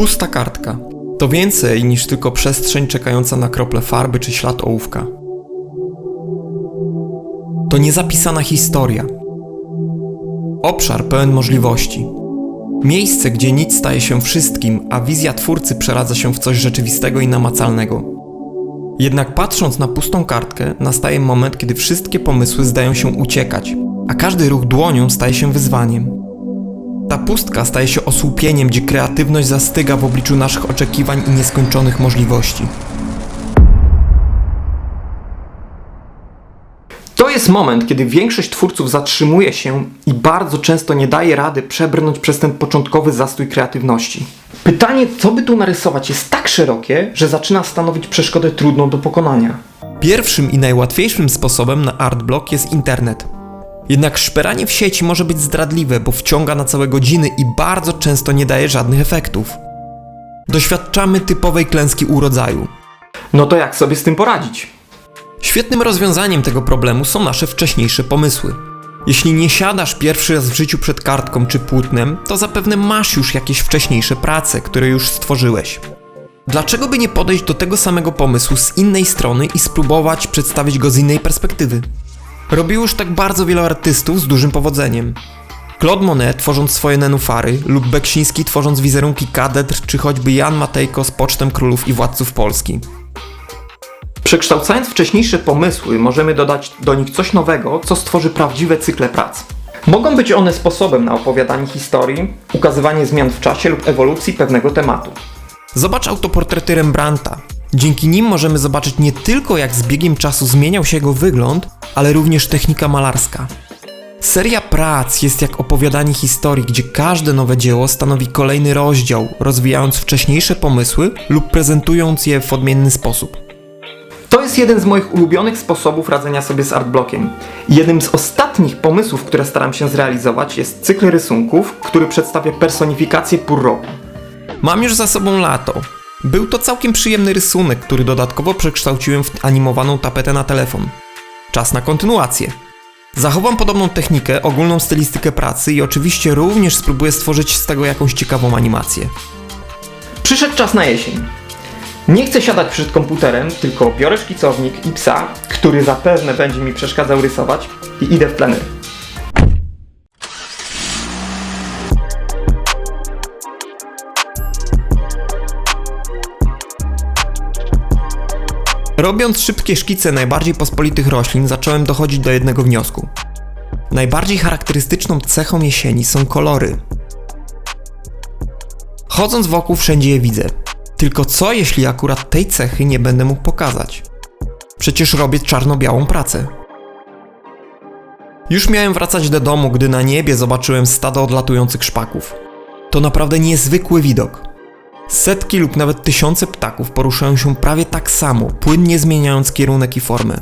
Pusta kartka. To więcej niż tylko przestrzeń czekająca na krople farby czy ślad ołówka. To niezapisana historia. Obszar pełen możliwości. Miejsce, gdzie nic staje się wszystkim, a wizja twórcy przeradza się w coś rzeczywistego i namacalnego. Jednak patrząc na pustą kartkę, nastaje moment, kiedy wszystkie pomysły zdają się uciekać, a każdy ruch dłonią staje się wyzwaniem. Ta pustka staje się osłupieniem, gdzie kreatywność zastyga w obliczu naszych oczekiwań i nieskończonych możliwości. To jest moment, kiedy większość twórców zatrzymuje się i bardzo często nie daje rady przebrnąć przez ten początkowy zastój kreatywności. Pytanie, co by tu narysować, jest tak szerokie, że zaczyna stanowić przeszkodę trudną do pokonania. Pierwszym i najłatwiejszym sposobem na artblock jest internet. Jednak szperanie w sieci może być zdradliwe, bo wciąga na całe godziny i bardzo często nie daje żadnych efektów. Doświadczamy typowej klęski urodzaju. No to jak sobie z tym poradzić? Świetnym rozwiązaniem tego problemu są nasze wcześniejsze pomysły. Jeśli nie siadasz pierwszy raz w życiu przed kartką czy płótnem, to zapewne masz już jakieś wcześniejsze prace, które już stworzyłeś. Dlaczego by nie podejść do tego samego pomysłu z innej strony i spróbować przedstawić go z innej perspektywy? Robił już tak bardzo wielu artystów z dużym powodzeniem. Claude Monet tworząc swoje nenufary, lub Beksiński tworząc wizerunki kadetr, czy choćby Jan Matejko z Pocztem Królów i Władców Polski. Przekształcając wcześniejsze pomysły, możemy dodać do nich coś nowego, co stworzy prawdziwe cykle prac. Mogą być one sposobem na opowiadanie historii, ukazywanie zmian w czasie lub ewolucji pewnego tematu. Zobacz autoportrety Rembrandta. Dzięki nim możemy zobaczyć nie tylko jak z biegiem czasu zmieniał się jego wygląd, ale również technika malarska. Seria prac jest jak opowiadanie historii, gdzie każde nowe dzieło stanowi kolejny rozdział, rozwijając wcześniejsze pomysły lub prezentując je w odmienny sposób. To jest jeden z moich ulubionych sposobów radzenia sobie z artblockiem. Jednym z ostatnich pomysłów, które staram się zrealizować jest cykl rysunków, który przedstawia personifikację pór roku. Mam już za sobą lato. Był to całkiem przyjemny rysunek, który dodatkowo przekształciłem w animowaną tapetę na telefon. Czas na kontynuację. Zachowam podobną technikę, ogólną stylistykę pracy i oczywiście również spróbuję stworzyć z tego jakąś ciekawą animację. Przyszedł czas na jesień. Nie chcę siadać przed komputerem, tylko biorę szkicownik i psa, który zapewne będzie mi przeszkadzał rysować i idę w plener. Robiąc szybkie szkice najbardziej pospolitych roślin, zacząłem dochodzić do jednego wniosku. Najbardziej charakterystyczną cechą jesieni są kolory. Chodząc wokół wszędzie je widzę. Tylko co jeśli akurat tej cechy nie będę mógł pokazać? Przecież robię czarno-białą pracę. Już miałem wracać do domu, gdy na niebie zobaczyłem stado odlatujących szpaków. To naprawdę niezwykły widok. Setki lub nawet tysiące ptaków poruszają się prawie tak samo, płynnie zmieniając kierunek i formę.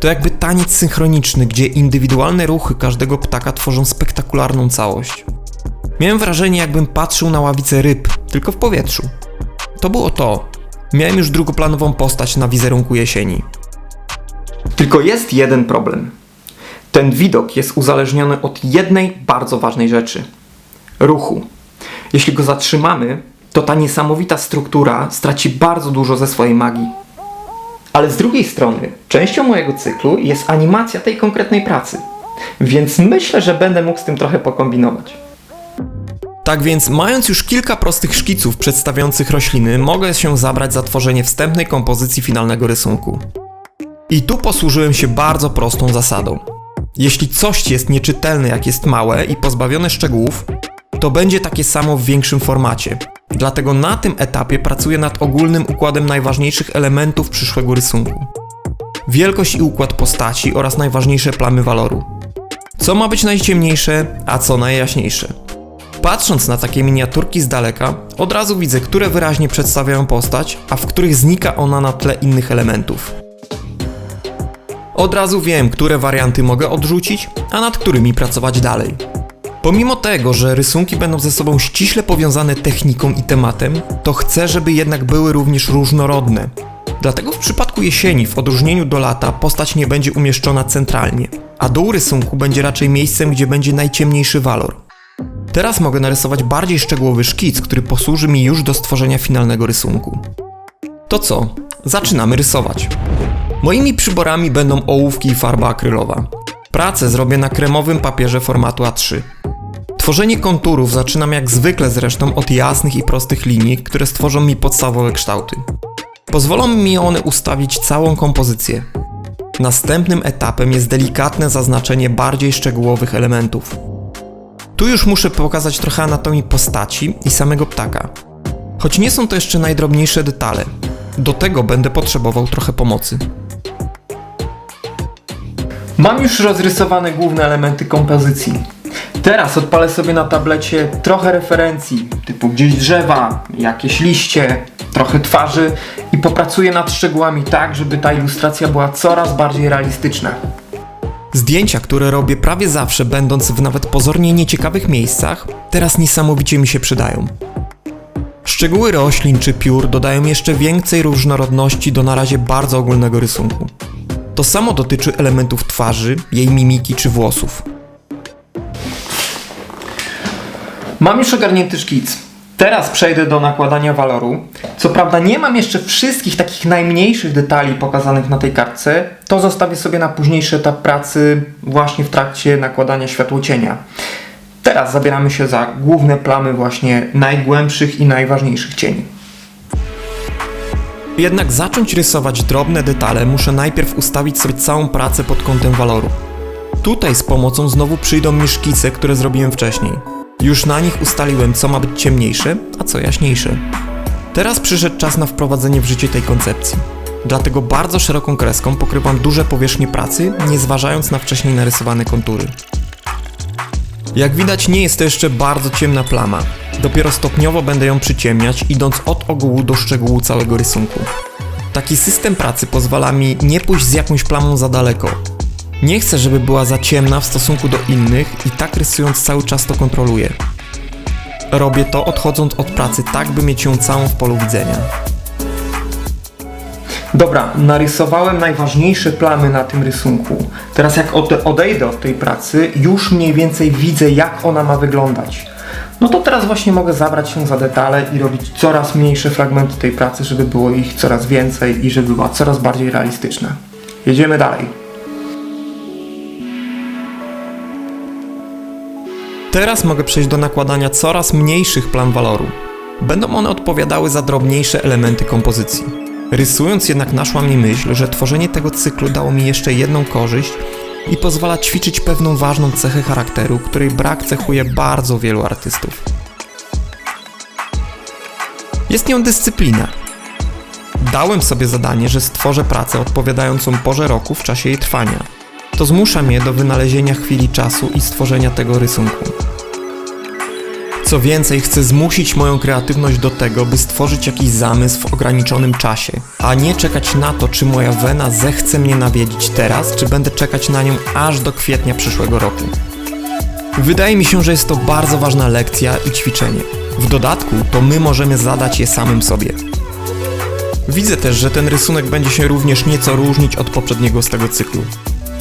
To jakby taniec synchroniczny, gdzie indywidualne ruchy każdego ptaka tworzą spektakularną całość. Miałem wrażenie, jakbym patrzył na ławicę ryb, tylko w powietrzu. To było to. Miałem już drugoplanową postać na wizerunku jesieni. Tylko jest jeden problem. Ten widok jest uzależniony od jednej bardzo ważnej rzeczy ruchu. Jeśli go zatrzymamy, to ta niesamowita struktura straci bardzo dużo ze swojej magii. Ale z drugiej strony, częścią mojego cyklu jest animacja tej konkretnej pracy. Więc myślę, że będę mógł z tym trochę pokombinować. Tak więc, mając już kilka prostych szkiców przedstawiających rośliny, mogę się zabrać za tworzenie wstępnej kompozycji finalnego rysunku. I tu posłużyłem się bardzo prostą zasadą. Jeśli coś jest nieczytelne, jak jest małe i pozbawione szczegółów, to będzie takie samo w większym formacie. Dlatego na tym etapie pracuję nad ogólnym układem najważniejszych elementów przyszłego rysunku. Wielkość i układ postaci oraz najważniejsze plamy waloru. Co ma być najciemniejsze, a co najjaśniejsze. Patrząc na takie miniaturki z daleka, od razu widzę, które wyraźnie przedstawiają postać, a w których znika ona na tle innych elementów. Od razu wiem, które warianty mogę odrzucić, a nad którymi pracować dalej. Pomimo tego, że rysunki będą ze sobą ściśle powiązane techniką i tematem, to chcę, żeby jednak były również różnorodne. Dlatego w przypadku jesieni, w odróżnieniu do lata, postać nie będzie umieszczona centralnie, a dół rysunku będzie raczej miejscem, gdzie będzie najciemniejszy walor. Teraz mogę narysować bardziej szczegółowy szkic, który posłuży mi już do stworzenia finalnego rysunku. To co? Zaczynamy rysować. Moimi przyborami będą ołówki i farba akrylowa. Pracę zrobię na kremowym papierze formatu A3. Tworzenie konturów zaczynam jak zwykle zresztą od jasnych i prostych linii, które stworzą mi podstawowe kształty. Pozwolą mi one ustawić całą kompozycję. Następnym etapem jest delikatne zaznaczenie bardziej szczegółowych elementów. Tu już muszę pokazać trochę anatomii postaci i samego ptaka. Choć nie są to jeszcze najdrobniejsze detale. Do tego będę potrzebował trochę pomocy. Mam już rozrysowane główne elementy kompozycji. Teraz odpalę sobie na tablecie trochę referencji, typu gdzieś drzewa, jakieś liście, trochę twarzy i popracuję nad szczegółami tak, żeby ta ilustracja była coraz bardziej realistyczna. Zdjęcia, które robię prawie zawsze, będąc w nawet pozornie nieciekawych miejscach, teraz niesamowicie mi się przydają. Szczegóły roślin czy piór dodają jeszcze więcej różnorodności do na razie bardzo ogólnego rysunku. To samo dotyczy elementów twarzy, jej mimiki czy włosów. Mam już ogarnięty szkic. Teraz przejdę do nakładania waloru. Co prawda nie mam jeszcze wszystkich takich najmniejszych detali pokazanych na tej kartce. To zostawię sobie na późniejszy etap pracy właśnie w trakcie nakładania światłocienia. Teraz zabieramy się za główne plamy właśnie najgłębszych i najważniejszych cieni. Jednak zacząć rysować drobne detale muszę najpierw ustawić sobie całą pracę pod kątem waloru. Tutaj z pomocą znowu przyjdą mi szkice, które zrobiłem wcześniej. Już na nich ustaliłem, co ma być ciemniejsze, a co jaśniejsze. Teraz przyszedł czas na wprowadzenie w życie tej koncepcji. Dlatego bardzo szeroką kreską pokrywam duże powierzchnie pracy, nie zważając na wcześniej narysowane kontury. Jak widać nie jest to jeszcze bardzo ciemna plama. Dopiero stopniowo będę ją przyciemniać, idąc od ogółu do szczegółu całego rysunku. Taki system pracy pozwala mi nie pójść z jakąś plamą za daleko. Nie chcę, żeby była za ciemna w stosunku do innych i tak rysując cały czas to kontroluję. Robię to odchodząc od pracy tak, by mieć ją całą w polu widzenia. Dobra, narysowałem najważniejsze plamy na tym rysunku. Teraz jak ode- odejdę od tej pracy, już mniej więcej widzę jak ona ma wyglądać. No to teraz właśnie mogę zabrać się za detale i robić coraz mniejsze fragmenty tej pracy, żeby było ich coraz więcej i żeby była coraz bardziej realistyczna. Jedziemy dalej. Teraz mogę przejść do nakładania coraz mniejszych plam waloru. Będą one odpowiadały za drobniejsze elementy kompozycji. Rysując jednak naszła mi myśl, że tworzenie tego cyklu dało mi jeszcze jedną korzyść i pozwala ćwiczyć pewną ważną cechę charakteru, której brak cechuje bardzo wielu artystów. Jest nią dyscyplina. Dałem sobie zadanie, że stworzę pracę odpowiadającą porze roku w czasie jej trwania. To zmusza mnie do wynalezienia chwili czasu i stworzenia tego rysunku. Co więcej, chcę zmusić moją kreatywność do tego, by stworzyć jakiś zamysł w ograniczonym czasie, a nie czekać na to, czy moja wena zechce mnie nawiedzić teraz, czy będę czekać na nią aż do kwietnia przyszłego roku. Wydaje mi się, że jest to bardzo ważna lekcja i ćwiczenie. W dodatku, to my możemy zadać je samym sobie. Widzę też, że ten rysunek będzie się również nieco różnić od poprzedniego z tego cyklu.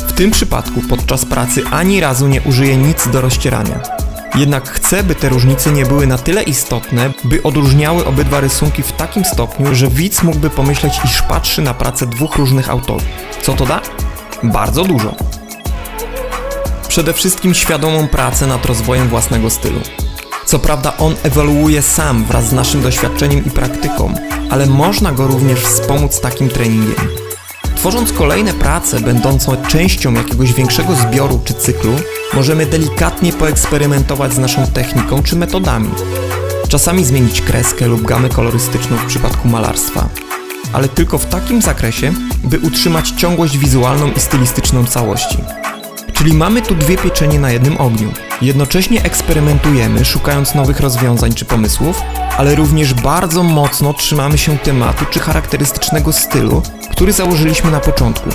W tym przypadku podczas pracy ani razu nie użyję nic do rozcierania. Jednak chcę, by te różnice nie były na tyle istotne, by odróżniały obydwa rysunki w takim stopniu, że widz mógłby pomyśleć, iż patrzy na pracę dwóch różnych autorów. Co to da? Bardzo dużo. Przede wszystkim świadomą pracę nad rozwojem własnego stylu. Co prawda on ewoluuje sam wraz z naszym doświadczeniem i praktyką, ale można go również wspomóc takim treningiem. Tworząc kolejne prace będące częścią jakiegoś większego zbioru czy cyklu, możemy delikatnie poeksperymentować z naszą techniką czy metodami. Czasami zmienić kreskę lub gamę kolorystyczną w przypadku malarstwa, ale tylko w takim zakresie, by utrzymać ciągłość wizualną i stylistyczną całości. Czyli mamy tu dwie pieczenie na jednym ogniu. Jednocześnie eksperymentujemy, szukając nowych rozwiązań czy pomysłów, ale również bardzo mocno trzymamy się tematu czy charakterystycznego stylu, który założyliśmy na początku.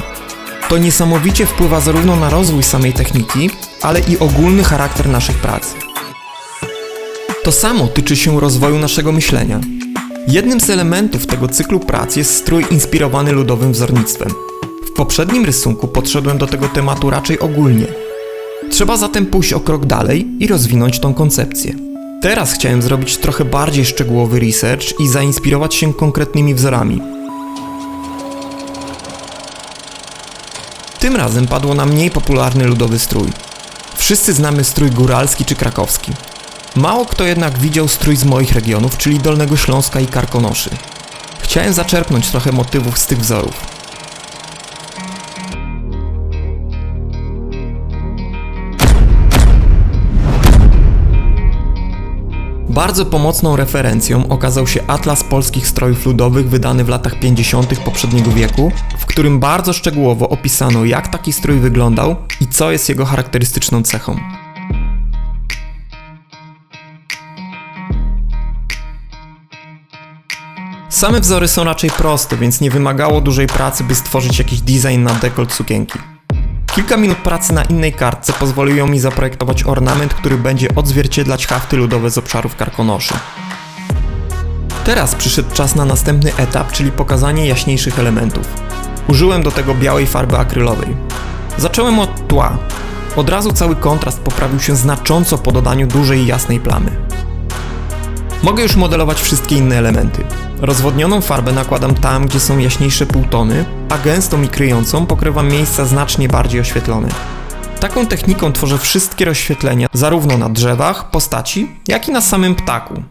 To niesamowicie wpływa zarówno na rozwój samej techniki, ale i ogólny charakter naszych prac. To samo tyczy się rozwoju naszego myślenia. Jednym z elementów tego cyklu prac jest strój inspirowany ludowym wzornictwem. W poprzednim rysunku podszedłem do tego tematu raczej ogólnie. Trzeba zatem pójść o krok dalej i rozwinąć tą koncepcję. Teraz chciałem zrobić trochę bardziej szczegółowy research i zainspirować się konkretnymi wzorami. Tym razem padło na mniej popularny ludowy strój. Wszyscy znamy strój góralski czy krakowski. Mało kto jednak widział strój z moich regionów, czyli Dolnego Śląska i Karkonoszy. Chciałem zaczerpnąć trochę motywów z tych wzorów. Bardzo pomocną referencją okazał się Atlas Polskich Strojów Ludowych wydany w latach 50. poprzedniego wieku, w którym bardzo szczegółowo opisano jak taki strój wyglądał i co jest jego charakterystyczną cechą. Same wzory są raczej proste, więc nie wymagało dużej pracy, by stworzyć jakiś design na dekolt sukienki. Kilka minut pracy na innej kartce pozwoliło mi zaprojektować ornament, który będzie odzwierciedlać hafty ludowe z obszarów Karkonoszy. Teraz przyszedł czas na następny etap, czyli pokazanie jaśniejszych elementów. Użyłem do tego białej farby akrylowej. Zacząłem od tła. Od razu cały kontrast poprawił się znacząco po dodaniu dużej jasnej plamy. Mogę już modelować wszystkie inne elementy. Rozwodnioną farbę nakładam tam, gdzie są jaśniejsze półtony, a gęstą i kryjącą pokrywam miejsca znacznie bardziej oświetlone. Taką techniką tworzę wszystkie rozświetlenia, zarówno na drzewach, postaci, jak i na samym ptaku.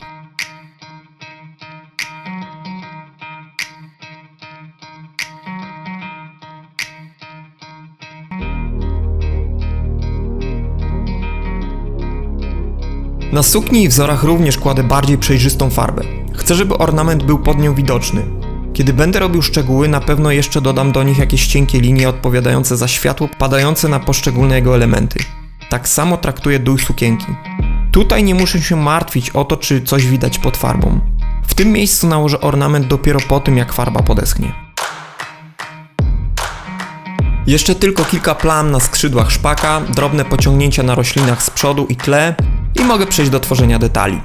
Na sukni i wzorach również kładę bardziej przejrzystą farbę. Chcę, żeby ornament był pod nią widoczny. Kiedy będę robił szczegóły, na pewno jeszcze dodam do nich jakieś cienkie linie odpowiadające za światło padające na poszczególne jego elementy. Tak samo traktuję dół sukienki. Tutaj nie muszę się martwić o to, czy coś widać pod farbą. W tym miejscu nałożę ornament dopiero po tym, jak farba podeschnie. Jeszcze tylko kilka plam na skrzydłach szpaka, drobne pociągnięcia na roślinach z przodu i tle i mogę przejść do tworzenia detali.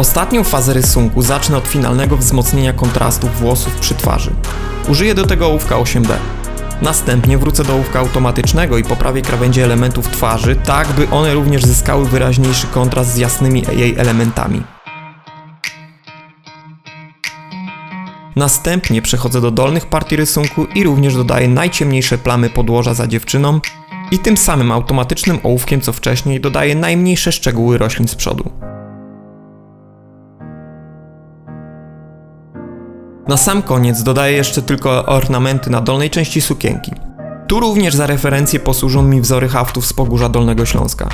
Ostatnią fazę rysunku zacznę od finalnego wzmocnienia kontrastów włosów przy twarzy. Użyję do tego ołówka 8B. Następnie wrócę do ołówka automatycznego i poprawię krawędzie elementów twarzy, tak by one również zyskały wyraźniejszy kontrast z jasnymi jej elementami. Następnie przechodzę do dolnych partii rysunku i również dodaję najciemniejsze plamy podłoża za dziewczyną i tym samym automatycznym ołówkiem co wcześniej dodaję najmniejsze szczegóły roślin z przodu. Na sam koniec dodaję jeszcze tylko ornamenty na dolnej części sukienki. Tu również za referencję posłużą mi wzory haftów z Pogórza Dolnego Śląska.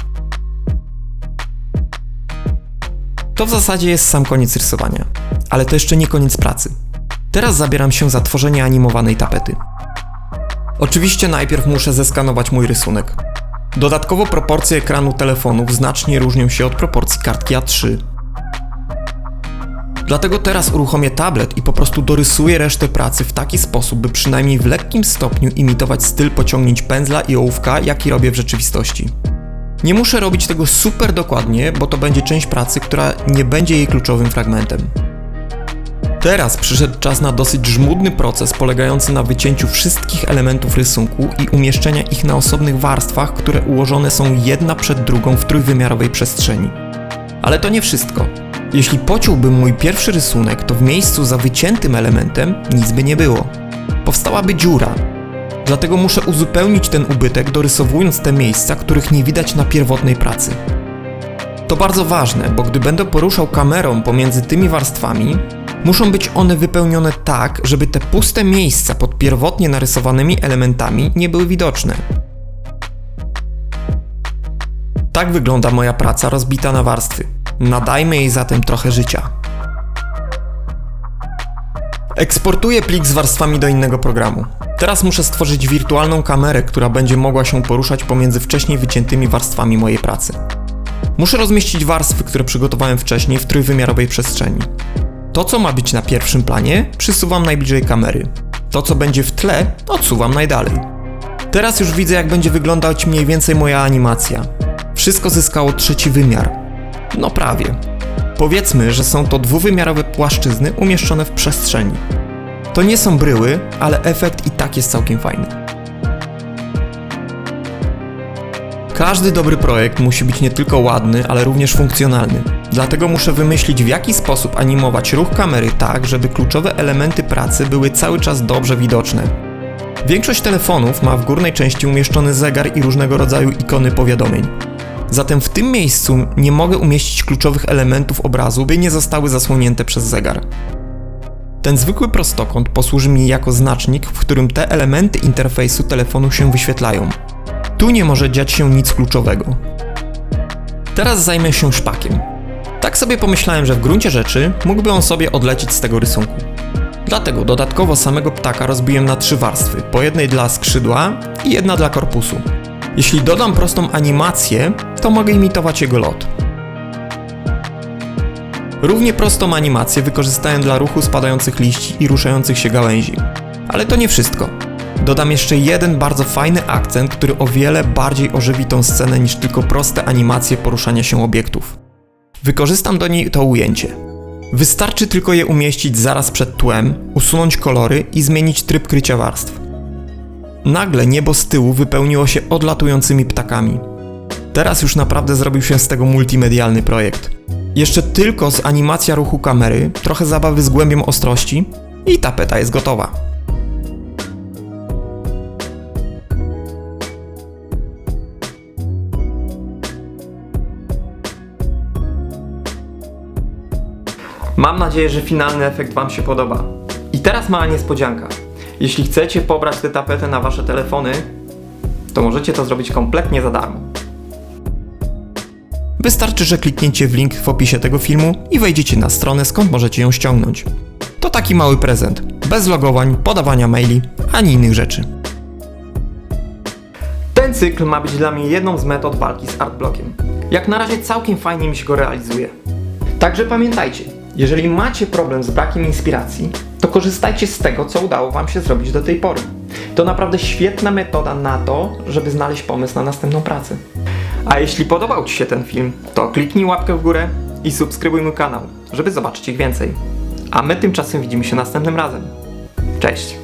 To w zasadzie jest sam koniec rysowania, ale to jeszcze nie koniec pracy. Teraz zabieram się za tworzenie animowanej tapety. Oczywiście najpierw muszę zeskanować mój rysunek. Dodatkowo proporcje ekranu telefonów znacznie różnią się od proporcji kartki A3. Dlatego teraz uruchomię tablet i po prostu dorysuję resztę pracy w taki sposób, by przynajmniej w lekkim stopniu imitować styl pociągnięć pędzla i ołówka, jaki robię w rzeczywistości. Nie muszę robić tego super dokładnie, bo to będzie część pracy, która nie będzie jej kluczowym fragmentem. Teraz przyszedł czas na dosyć żmudny proces polegający na wycięciu wszystkich elementów rysunku i umieszczenia ich na osobnych warstwach, które ułożone są jedna przed drugą w trójwymiarowej przestrzeni. Ale to nie wszystko. Jeśli pociąłbym mój pierwszy rysunek, to w miejscu za wyciętym elementem nic by nie było. Powstałaby dziura. Dlatego muszę uzupełnić ten ubytek, dorysowując te miejsca, których nie widać na pierwotnej pracy. To bardzo ważne, bo gdy będę poruszał kamerą pomiędzy tymi warstwami, muszą być one wypełnione tak, żeby te puste miejsca pod pierwotnie narysowanymi elementami nie były widoczne. Tak wygląda moja praca rozbita na warstwy. Nadajmy jej zatem trochę życia. Eksportuję plik z warstwami do innego programu. Teraz muszę stworzyć wirtualną kamerę, która będzie mogła się poruszać pomiędzy wcześniej wyciętymi warstwami mojej pracy. Muszę rozmieścić warstwy, które przygotowałem wcześniej w trójwymiarowej przestrzeni. To, co ma być na pierwszym planie, przysuwam najbliżej kamery. To, co będzie w tle, odsuwam najdalej. Teraz już widzę, jak będzie wyglądać mniej więcej moja animacja. Wszystko zyskało trzeci wymiar. No prawie. Powiedzmy, że są to dwuwymiarowe płaszczyzny umieszczone w przestrzeni. To nie są bryły, ale efekt i tak jest całkiem fajny. Każdy dobry projekt musi być nie tylko ładny, ale również funkcjonalny. Dlatego muszę wymyślić, w jaki sposób animować ruch kamery tak, żeby kluczowe elementy pracy były cały czas dobrze widoczne. Większość telefonów ma w górnej części umieszczony zegar i różnego rodzaju ikony powiadomień. Zatem w tym miejscu nie mogę umieścić kluczowych elementów obrazu, by nie zostały zasłonięte przez zegar. Ten zwykły prostokąt posłuży mi jako znacznik, w którym te elementy interfejsu telefonu się wyświetlają. Tu nie może dziać się nic kluczowego. Teraz zajmę się szpakiem. Tak sobie pomyślałem, że w gruncie rzeczy mógłby on sobie odlecieć z tego rysunku. Dlatego dodatkowo samego ptaka rozbiłem na trzy warstwy, po jednej dla skrzydła i jedna dla korpusu. Jeśli dodam prostą animację, to mogę imitować jego lot. Równie prostą animację wykorzystałem dla ruchu spadających liści i ruszających się gałęzi. Ale to nie wszystko. Dodam jeszcze jeden bardzo fajny akcent, który o wiele bardziej ożywi tą scenę niż tylko proste animacje poruszania się obiektów. Wykorzystam do niej to ujęcie. Wystarczy tylko je umieścić zaraz przed tłem, usunąć kolory i zmienić tryb krycia warstw. Nagle niebo z tyłu wypełniło się odlatującymi ptakami. Teraz już naprawdę zrobił się z tego multimedialny projekt. Jeszcze tylko z animacja ruchu kamery, trochę zabawy z głębią ostrości i tapeta jest gotowa. Mam nadzieję, że finalny efekt Wam się podoba. I teraz mała niespodzianka. Jeśli chcecie pobrać tę tapetę na Wasze telefony, to możecie to zrobić kompletnie za darmo. Wystarczy, że klikniecie w link w opisie tego filmu i wejdziecie na stronę, skąd możecie ją ściągnąć. To taki mały prezent, bez logowań, podawania maili, ani innych rzeczy. Ten cykl ma być dla mnie jedną z metod walki z artblockiem. Jak na razie całkiem fajnie mi się go realizuje. Także pamiętajcie, jeżeli macie problem z brakiem inspiracji, to korzystajcie z tego, co udało Wam się zrobić do tej pory. To naprawdę świetna metoda na to, żeby znaleźć pomysł na następną pracę. A jeśli podobał Ci się ten film, to kliknij łapkę w górę i subskrybuj mój kanał, żeby zobaczyć ich więcej. A my tymczasem widzimy się następnym razem. Cześć!